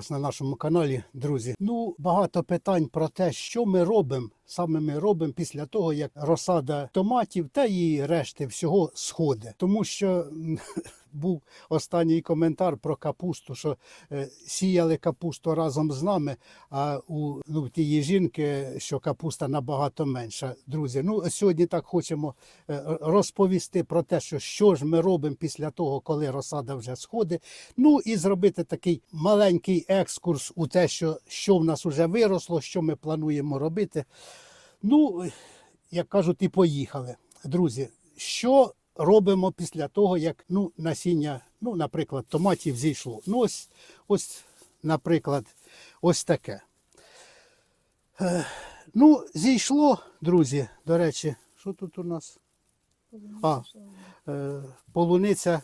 вас на нашому каналі, друзі. Ну, багато питань про те, що ми робимо. Саме ми робимо після того, як розсада томатів та і решти всього сходить. Тому що був останній коментар про капусту, що е, сіяли капусту разом з нами, а у ну, тієї жінки, що капуста набагато менша. Друзі, ну сьогодні так хочемо е, розповісти про те, що, що ж ми робимо після того, коли розсада вже сходить. Ну і зробити такий маленький екскурс у те, що, що в нас вже виросло, що ми плануємо робити. Ну, як кажуть, і поїхали. Друзі, що робимо після того, як ну, насіння, ну, наприклад, томатів зійшло? Ну, ось, ось, наприклад, ось таке. Е, ну, зійшло, друзі, до речі, що тут у нас? А, е, полуниця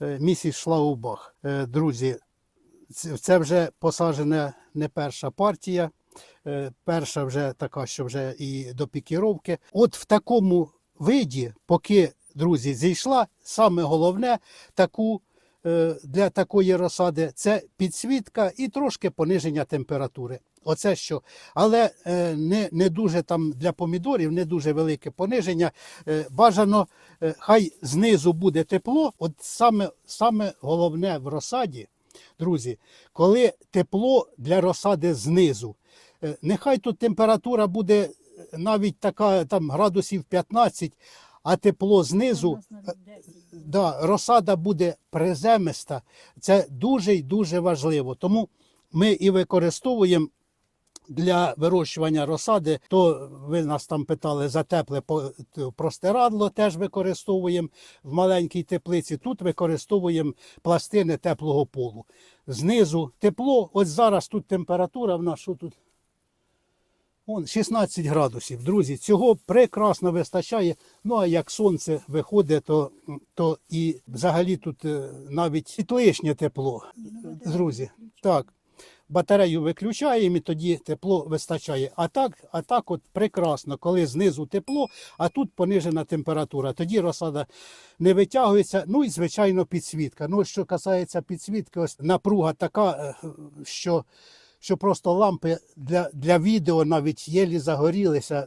е, місіс Шлаубах. Е, друзі, це, вже посаджена не перша партія. Е, перша вже така, що вже і до пікіровки. От в такому виді, поки, друзі, зійшла, саме головне таку. е, Для такої розсади це підсвітка і трошки пониження температури. Оце що. Але е, не, не дуже там для помідорів, не дуже велике пониження. Е, Бажано, хай знизу буде тепло. От саме, саме головне в розсаді, друзі, коли тепло для розсади знизу. Нехай тут температура буде навіть така там градусів 15, а тепло знизу, е, да, розсада буде приземиста. Це дуже і дуже важливо. Тому ми і використовуємо для вирощування розсади, то ви нас там питали за тепле простирадло, теж використовуємо в маленькій теплиці. Тут використовуємо пластини теплого полу. Знизу тепло. Ось зараз тут температура в нас що тут. Вон 16 градусів. Друзі, цього прекрасно вистачає. Ну а як сонце виходить, то, то і взагалі тут е, навіть і лишнє тепло. Друзі, так. Батарею виключаємо і тоді тепло вистачає. А так, а так от прекрасно, коли знизу тепло, а тут понижена температура. Тоді розсада не витягується. Ну і звичайно підсвітка. Ну, що касається підсвітки, ось напруга така, е, що, що просто лампи для, для відео навіть єлі загорілися.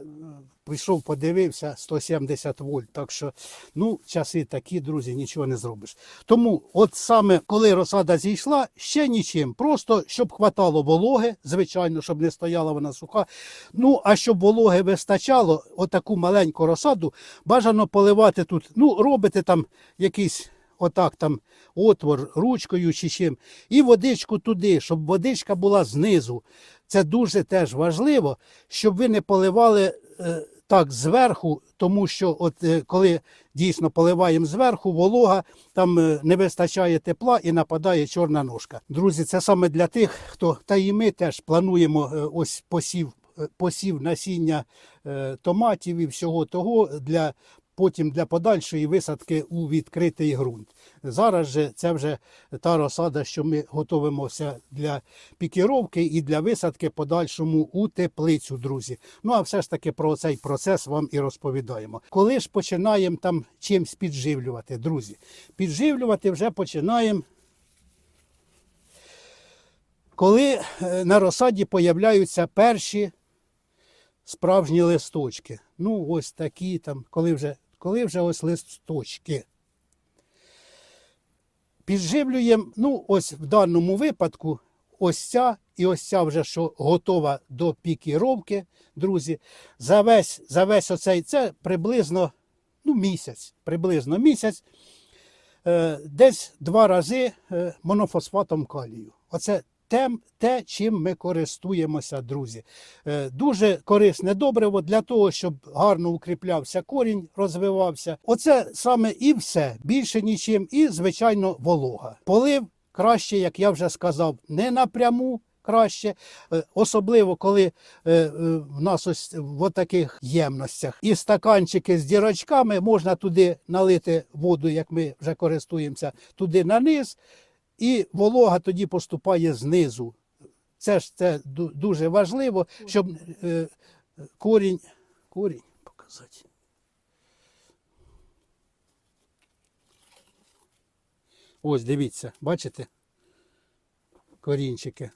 Прийшов, подивився 170 вольт. Так що, ну, часи такі, друзі, нічого не зробиш. Тому, от саме коли розсада зійшла, ще нічим. Просто щоб хватало вологи, звичайно, щоб не стояла вона суха. Ну, а щоб вологи вистачало, отаку маленьку розсаду бажано поливати тут. Ну, робите там якийсь. Отак там отвор ручкою чи чим, і водичку туди, щоб водичка була знизу. Це дуже теж важливо, щоб ви не поливали е, так зверху, тому що от е, коли дійсно поливаємо зверху, волога, там е, не вистачає тепла і нападає чорна ножка. Друзі, це саме для тих, хто та і ми теж плануємо е, ось посів, е, посів насіння е, томатів і всього того для. Потім для подальшої висадки у відкритий ґрунт. Зараз же це вже та розсада, що ми готуємося для пікіровки і для висадки подальшому у теплицю, друзі. Ну а все ж таки про цей процес вам і розповідаємо. Коли ж починаємо там чимсь підживлювати, друзі? Підживлювати вже починаємо. Коли е, на розсаді появляються перші справжні листочки. Ну, ось такі там, коли вже, коли вже ось листочки. Підживлюємо, ну, ось в даному випадку, ось ця і ось ця вже що готова до пікіровки, друзі. За весь, за весь оцей це приблизно ну, місяць. Приблизно місяць. Е, десь два рази е, монофосфатом калію. Оце те, чим ми користуємося, друзі. Е, Дуже корисне добриво для того, щоб гарно укріплявся корінь, розвивався. Оце саме і все. Більше нічим, і, звичайно, волога. Полив краще, як я вже сказав, не напряму. Краще, Е, особливо коли е, в нас ось в таких ємностях і стаканчики з дірочками можна туди налити воду, як ми вже користуємося, туди на низ, і волога тоді поступає знизу. Це ж це дуже важливо, щоб е, корінь, корінь показати. Ось дивіться, бачите? корінчики.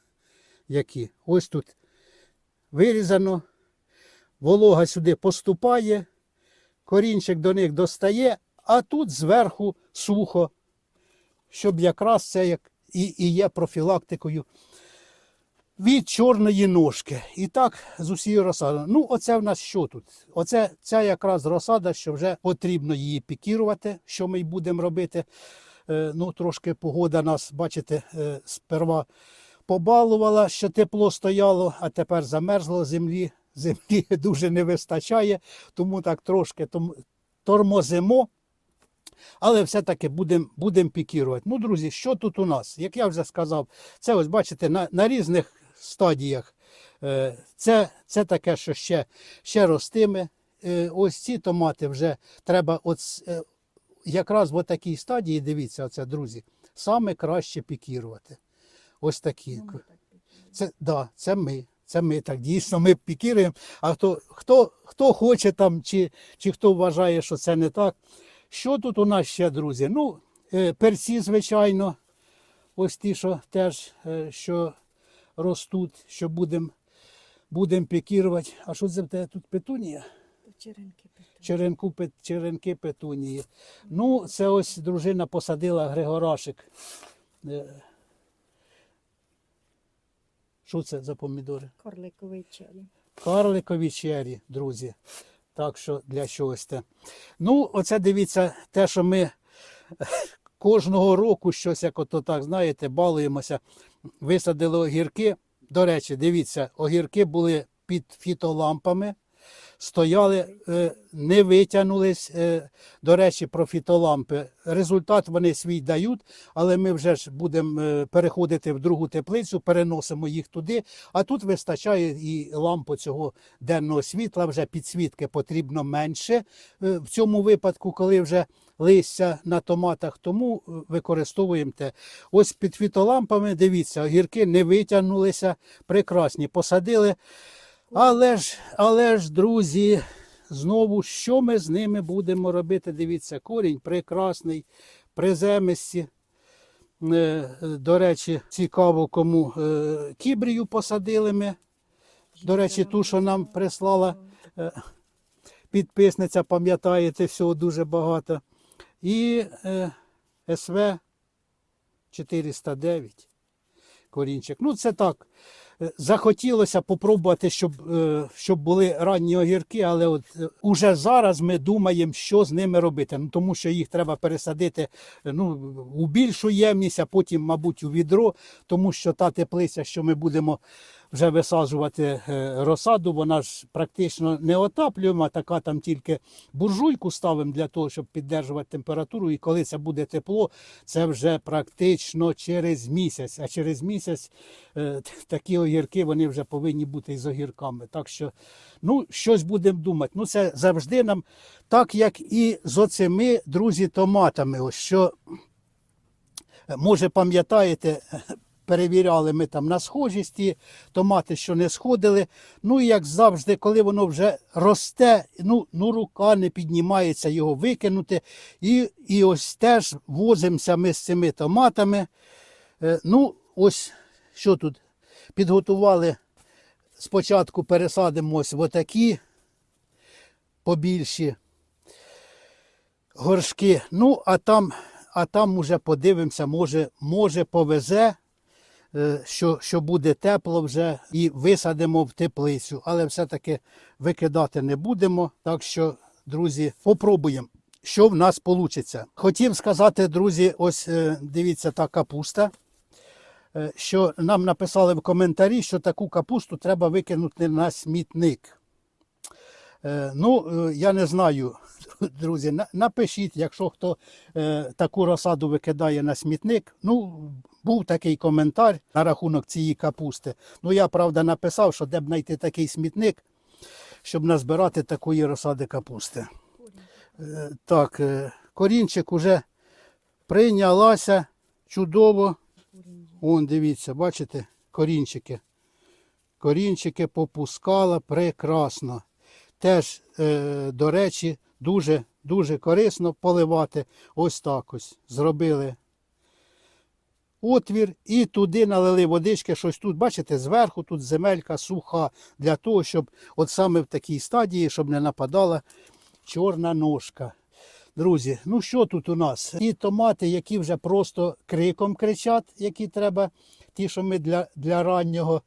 Які. Ось тут вирізано, волога сюди поступає, корінчик до них достає, а тут зверху сухо, щоб якраз це як і, і є профілактикою від чорної ножки. І так з усією розсадою. Ну, оце в нас що тут? Оце ця якраз розсада, що вже потрібно її пікірувати, що ми й будемо робити. Е, ну, трошки погода нас, бачите, е, сперва побалувала, що тепло стояло, а тепер замерзло землі. Землі дуже не вистачає, тому так трошки тормозимо. Але все-таки будемо будем пікірувати. Ну, друзі, що тут у нас? Як я вже сказав, це ось бачите, на, на різних стадіях. Е, Це, це таке, що ще, ще ростиме. Е, Ось ці томати вже треба, от, е, якраз в такій стадії, дивіться, оце, друзі, саме краще пікірувати. Ось такі. Це, да, це ми. Це ми так дійсно ми пікіруємо. А хто, хто, хто хоче там, чи, чи хто вважає, що це не так. Що тут у нас ще, друзі? Ну, е, перці, звичайно, ось ті, що теж е, що ростуть, що будемо будем пікірувати. А що це тут петунія? Черенки. Черенку, черенки петунії. Ну, це ось дружина посадила Григорашик. Е, Що це за помідори? Корликовий челі. Карликові чері, друзі. Так що для чогось те. Ну, оце дивіться, те, що ми кожного року щось, як ото так, знаєте, балуємося. Висадили огірки. До речі, дивіться, огірки були під фітолампами, стояли, е, не витягнулись. е, До речі, про фітолампи. Результат вони свій дають, але ми вже ж будемо е, переходити в другу теплицю, переносимо їх туди. А тут вистачає і лампу цього денного світла, вже підсвітки потрібно менше в цьому випадку, коли вже листя на томатах, тому використовуємо те. Ось під фітолампами, дивіться, огірки не витягнулися, прекрасні, посадили. Але ж, але ж, друзі, знову, що ми з ними будемо робити? Дивіться, корінь прекрасний, приземисті. Е, До речі, цікаво, кому е, кібрію посадили ми. До речі, ту, що нам прислала е, підписниця, пам'ятаєте, всього дуже багато. І СВ 409 корінчик. Ну, це так. Е, Захотілося попробувати, щоб, е, щоб були ранні огірки, але от е, уже зараз ми думаємо, що з ними робити. Ну, тому що їх треба пересадити ну, у більшу ємність, а потім, мабуть, у відро, тому що та теплиця, що ми будемо вже висаджувати е, розсаду, вона ж практично не отаплюємо, така там тільки буржуйку ставимо для того, щоб піддержувати температуру. І коли це буде тепло, це вже практично через місяць. А через місяць е, такі огірки вони вже повинні бути із огірками. Так що, ну, щось будемо думати. Ну, це завжди нам, так як і з оцими, друзі, томатами. Ось що, е, може, пам'ятаєте, перевіряли ми там на схожість ті томати, що не сходили. Ну і як завжди, коли воно вже росте, ну, ну рука не піднімається його викинути. І, і ось теж возимося ми з цими томатами. Е, ну, ось що тут підготували. Спочатку пересадимо ось в отакі побільші горшки. Ну, а там, а там уже подивимося, може, може повезе, що, що буде тепло вже і висадимо в теплицю. Але все-таки викидати не будемо. Так що, друзі, попробуємо. Що в нас вийде? Хотів сказати, друзі, ось е, дивіться та капуста. е, Що нам написали в коментарі, що таку капусту треба викинути на смітник. Е, Ну, е, я не знаю, друзі, напишіть, якщо хто е, таку розсаду викидає на смітник. Ну, був такий коментар на рахунок цієї капусти. Ну, я правда написав, що де б знайти такий смітник, щоб назбирати такої розсади капусти. Е, Так, е, корінчик уже прийнялася чудово. Вон, дивіться, бачите, корінчики. Корінчики попускала прекрасно. Теж, е, до речі, дуже, дуже корисно поливати. Ось так ось зробили. отвір і туди налили водички, щось тут, бачите, зверху тут земелька суха, для того, щоб от саме в такій стадії, щоб не нападала чорна ножка. Друзі, ну що тут у нас? Ті томати, які вже просто криком кричать, які треба, ті, що ми для, для раннього.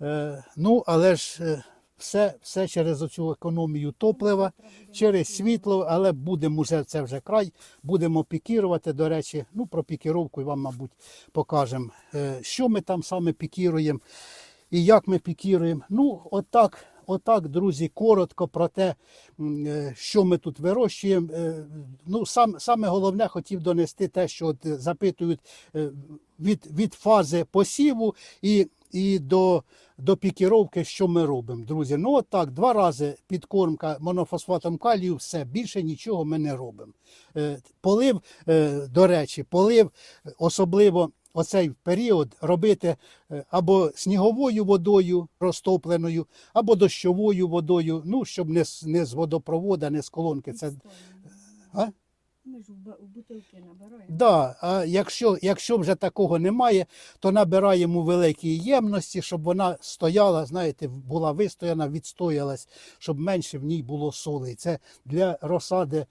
Е, ну, але ж е, все, все через оцю економію топлива, через світло, але будемо вже це вже край, будемо пікірувати. До речі, ну про пікіровку вам, мабуть, покажемо. Е, що ми там саме пікіруємо і як ми пікіруємо. Ну, отак, отак, друзі, коротко про те, е, що ми тут вирощуємо. Е, Ну, сам, саме головне хотів донести те, що от запитують від, від фази посіву і, і до, до пікіровки, що ми робимо, друзі. Ну, от так, два рази підкормка монофосфатом калію, все, більше нічого ми не робимо. Е, Полив, е, до речі, полив, особливо оцей період робити е, або сніговою водою розтопленою, або дощовою водою, ну, щоб не, з- не з водопровода, не з колонки. Це, а? Ми ж в бутилки набираємо. Да, якщо, якщо вже такого немає, то набираємо у великій ємності, щоб вона стояла, знаєте, була вистояна, відстоялась, щоб менше в ній було соли. Це для розсади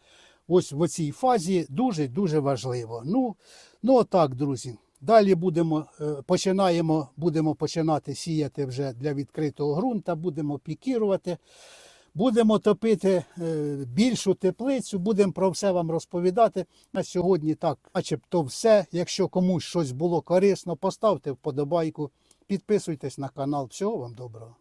ось в цій фазі дуже-дуже важливо. Ну, ну отак, друзі. Далі будемо, е, починаємо, будемо починати сіяти вже для відкритого ґрунта, будемо пікірувати. Будемо топити е, більшу теплицю, будемо про все вам розповідати. На сьогодні так, начебто все. Якщо комусь щось було корисно, поставте вподобайку, підписуйтесь на канал. Всього вам доброго.